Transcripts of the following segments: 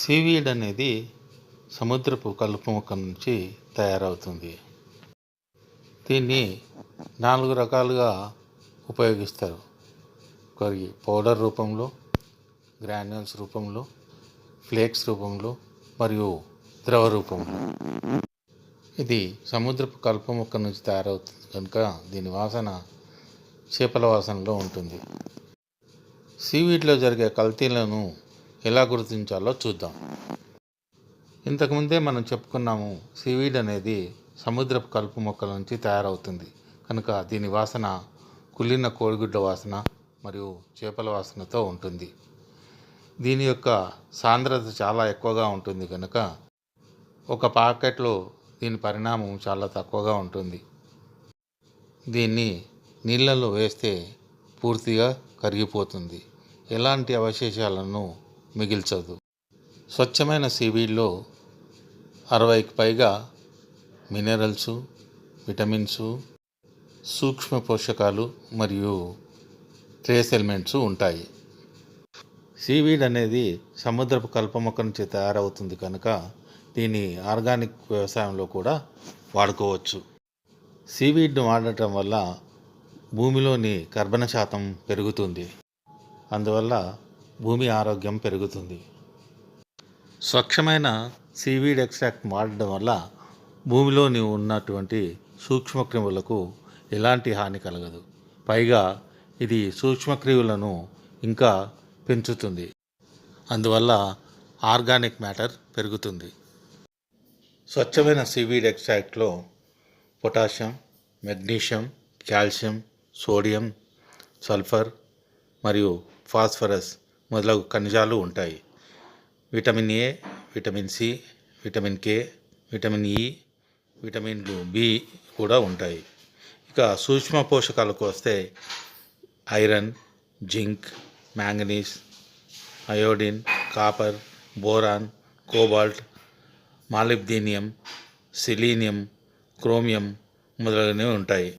Seaweed అనేది సముద్రపు కలుపు మొక్క నుంచి తయారవుతుంది. దీన్ని నాలుగు రకాలుగా ఉపయోగిస్తారు. ఒకటి పౌడర్ రూపంలో గ్రాన్యూల్స్ రూపంలో ఫ్లేక్స్ రూపంలో మరియు ద్రవ రూపంలో. ఇది సముద్రపు కలుపు మొక్క నుంచి తయారవుతుంది కనుక దీని వాసన చేపల వాసనలో ఉంటుంది. సీవీడ్లో జరిగే కల్తీలను ఎలా గుర్తించాలో చూద్దాం. ఇంతకుముందే మనం చెప్పుకున్నాము సీవీడ్ అనేది సముద్రపు కలుపు మొక్కల నుంచి తయారవుతుంది. కనుక దీని వాసన కుళ్ళిన కోడిగుడ్ల వాసన మరియు చేపల వాసనతో ఉంటుంది. దీని యొక్క సాంద్రత చాలా ఎక్కువగా ఉంటుంది కనుక ఒక పాకెట్లో దీని పరిణామం చాలా తక్కువగా ఉంటుంది. దీన్ని నీళ్ళలో వేస్తే పూర్తిగా కరిగిపోతుంది. ఎలాంటి అవశేషాలను మిగిల్చదు. స్వచ్ఛమైన సీవీడ్లో అరవైకి పైగా మినరల్స్ విటమిన్సు సూక్ష్మ పోషకాలు మరియు ట్రేస్ ఎలిమెంట్స్ ఉంటాయి. సీవీడ్ అనేది సముద్రపు కల్ప మొక్క నుంచి తయారవుతుంది కనుక దీన్ని ఆర్గానిక్ వ్యవసాయంలో కూడా వాడుకోవచ్చు. సీవీడ్ను వాడటం వల్ల భూమిలోని కర్బన శాతం పెరుగుతుంది. అందువల్ల భూమి ఆరోగ్యం పెరుగుతుంది. స్వచ్ఛమైన సీవీడ్ ఎక్స్ట్రాక్ట్ వాడడం వల్ల భూమిలోని ఉన్నటువంటి సూక్ష్మక్రిములకు ఎలాంటి హాని కలగదు. పైగా ఇది సూక్ష్మక్రిములను ఇంకా పెంచుతుంది. అందువల్ల ఆర్గానిక్ మ్యాటర్ పెరుగుతుంది. స్వచ్ఛమైన seaweed ఎక్స్ట్రాక్ట్లో potassium magnesium calcium sodium sulphur మరియు ఫాస్ఫరస్ మొదలగు ఖనిజాలు ఉంటాయి. Vitamin A vitamin C vitamin K vitamin E విటమిన్లు బి కూడా ఉంటాయి. ఇక సూక్ష్మ పోషకాలకు వస్తే iron zinc manganese iodine copper boron cobalt molybdenum selenium chromium మొదలైనవి ఉంటాయి.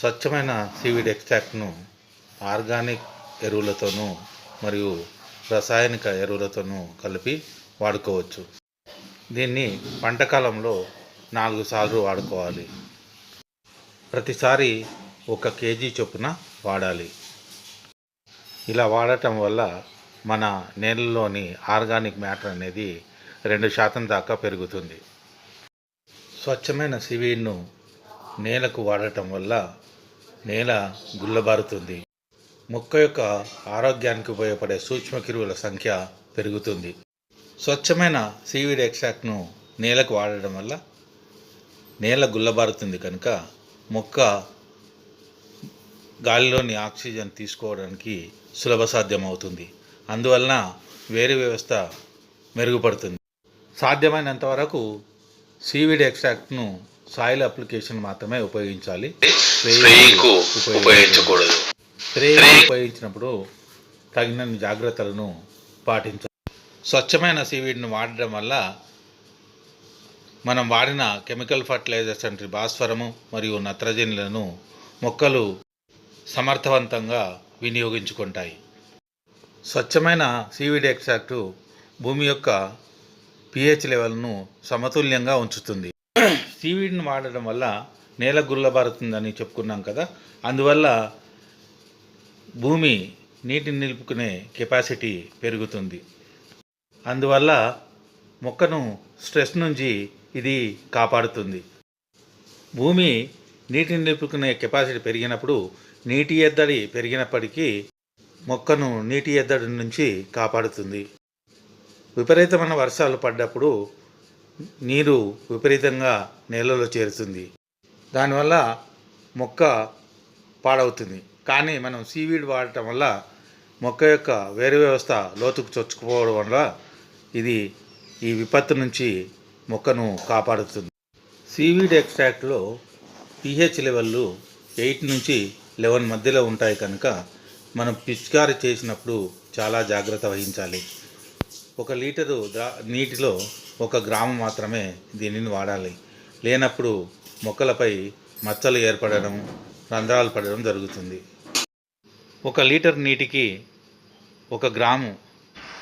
స్వచ్ఛమైన సీవీడ్ ఎక్స్ట్రాక్ట్ను ఆర్గానిక్ ఎరువులతోనూ మరియు రసాయనిక ఎరువులతోనూ కలిపి వాడుకోవచ్చు. దీన్ని పంటకాలంలో నాలుగు సార్లు వాడుకోవాలి. ప్రతిసారి ఒక కేజీ చొప్పున వాడాలి. ఇలా వాడటం వల్ల మన నేలలోని ఆర్గానిక్ మ్యాటర్ అనేది రెండు శాతం దాకా పెరుగుతుంది. స్వచ్ఛమైన సివీడ్ను నేలకు వాడటం వల్ల నేల గుల్లబారుతుంది. మొక్క యొక్క ఆరోగ్యానికి ఉపయోగపడే సూక్ష్మక్రిముల సంఖ్య పెరుగుతుంది. స్వచ్ఛమైన సీవీడ్ ఎక్స్ట్రాక్ట్ను నేలకు వాడడం వల్ల నేల గుల్లబారుతుంది కనుక మొక్క గాలిలోని ఆక్సిజన్ తీసుకోవడానికి సులభ సాధ్యమవుతుంది. అందువలన వేరు వ్యవస్థ మెరుగుపడుతుంది. సాధ్యమైనంత వరకు సీవీడ్ ఎక్స్ట్రాక్ట్ను సాయిల్ అప్లికేషన్ మాత్రమే ఉపయోగించాలి. ఉపయోగించకూడదు. స్ప్రే ఉపయోగించినప్పుడు తగినన్ని జాగ్రత్తలను పాటించాలి స్వచ్ఛమైన సీవీడ్ను వాడడం వల్ల మనం వాడిన కెమికల్ ఫర్టిలైజర్స్ అంటే భాస్వరము మరియు నత్రజనులను మొక్కలు సమర్థవంతంగా వినియోగించుకుంటాయి. స్వచ్ఛమైన సీవీడ్ ఎక్స్ట్రాక్టు భూమి యొక్క పిహెచ్ లెవెల్ను సమతుల్యంగా ఉంచుతుంది. సీవీడ్ని వాడడం వల్ల నేల గుల్లబారుతుందని చెప్పుకున్నాం కదా అందువల్ల భూమి నీటిని నిలుపుకునే కెపాసిటీ పెరుగుతుంది. అందువల్ల మొక్కను స్ట్రెస్ నుంచి ఇది కాపాడుతుంది. భూమి నీటిని నిలుపుకునే కెపాసిటీ పెరిగినప్పుడు నీటి ఎద్దడి పెరిగినప్పటికీ మొక్కను నీటి ఎద్దడి నుంచి కాపాడుతుంది. విపరీతమైన వర్షాలు పడ్డప్పుడు నీరు విపరీతంగా నేలలో చేరుతుంది. దానివల్ల మొక్క పాడవుతుంది. కానీ మనం సీవీడ్ వాడటం వల్ల మొక్క యొక్క వేరు వ్యవస్థ లోతుకు చొచ్చుకుపోవడం వల్ల ఇది ఈ విపత్తు నుంచి మొక్కను కాపాడుతుంది. సీవీడ్ ఎక్స్ట్రాక్ట్లో పిహెచ్ లెవెల్లు ఎయిట్ నుంచి లెవెన్ మధ్యలో ఉంటాయి కనుక మనం పిచికారి చేసినప్పుడు చాలా జాగ్రత్త వహించాలి. ఒక లీటరు ద్రా నీటిలో ఒక గ్రాము మాత్రమే దీనిని వాడాలి. లేనప్పుడు మొక్కలపై మచ్చలు ఏర్పడడం రంధ్రాలు పడడం జరుగుతుంది. ఒక లీటర్ నీటికి ఒక గ్రాము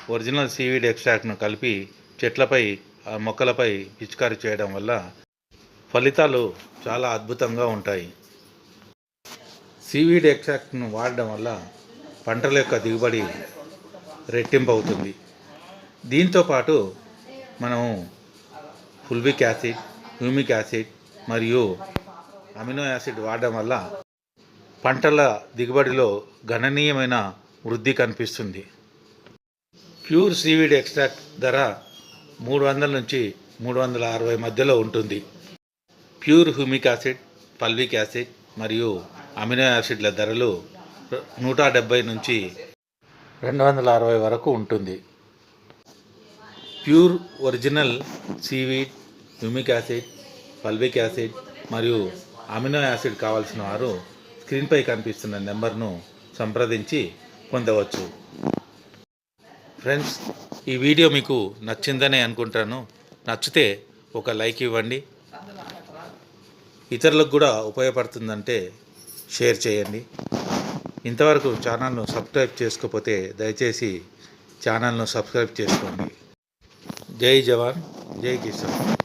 ఒరిజినల్ సీవీడ్ ఎక్స్ట్రాక్ట్ను కలిపి చెట్లపై ఆ మొక్కలపై పిచికారీ చేయడం వల్ల ఫలితాలు చాలా అద్భుతంగా ఉంటాయి. సీవీడ్ ఎక్స్ట్రాక్ట్ను వాడడం వల్ల పంటల యొక్క దిగుబడి రెట్టింపు అవుతుంది దీంతో పాటు మనము ఫుల్విక్ యాసిడ్ హ్యూమిక్ యాసిడ్ మరియు అమినో యాసిడ్ వాడడం వల్ల పంటల దిగుబడిలో గణనీయమైన వృద్ధి కనిపిస్తుంది. ప్యూర్ సీవీడ్ ఎక్స్ట్రాక్ట్ ధర మూడు వందల నుంచి మూడు వందల అరవై మధ్యలో ఉంటుంది. Pure humic acid fulvic acid మరియు అమినో యాసిడ్ల ధరలు నూట డెబ్బై నుంచి రెండు వందల అరవై వరకు ఉంటుంది. Pure original seaweed humic acid fulvic acid మరియు అమినో యాసిడ్ కావాల్సిన వారు స్క్రీన్పై కనిపిస్తున్న నెంబర్ను సంప్రదించి పొందవచ్చు. ఫ్రెండ్స్ ఈ వీడియో మీకు నచ్చిందనే అనుకుంటాను. నచ్చితే ఒక లైక్ ఇవ్వండి. ఇతరులకు కూడా ఉపయోగపడుతుందంటే షేర్ చేయండి. ఇంతవరకు ఛానల్ను సబ్స్క్రైబ్ చేసుకోకపోతే దయచేసి ఛానల్ను సబ్స్క్రైబ్ చేసుకోండి. జై జవాన్ జై కిసాన్.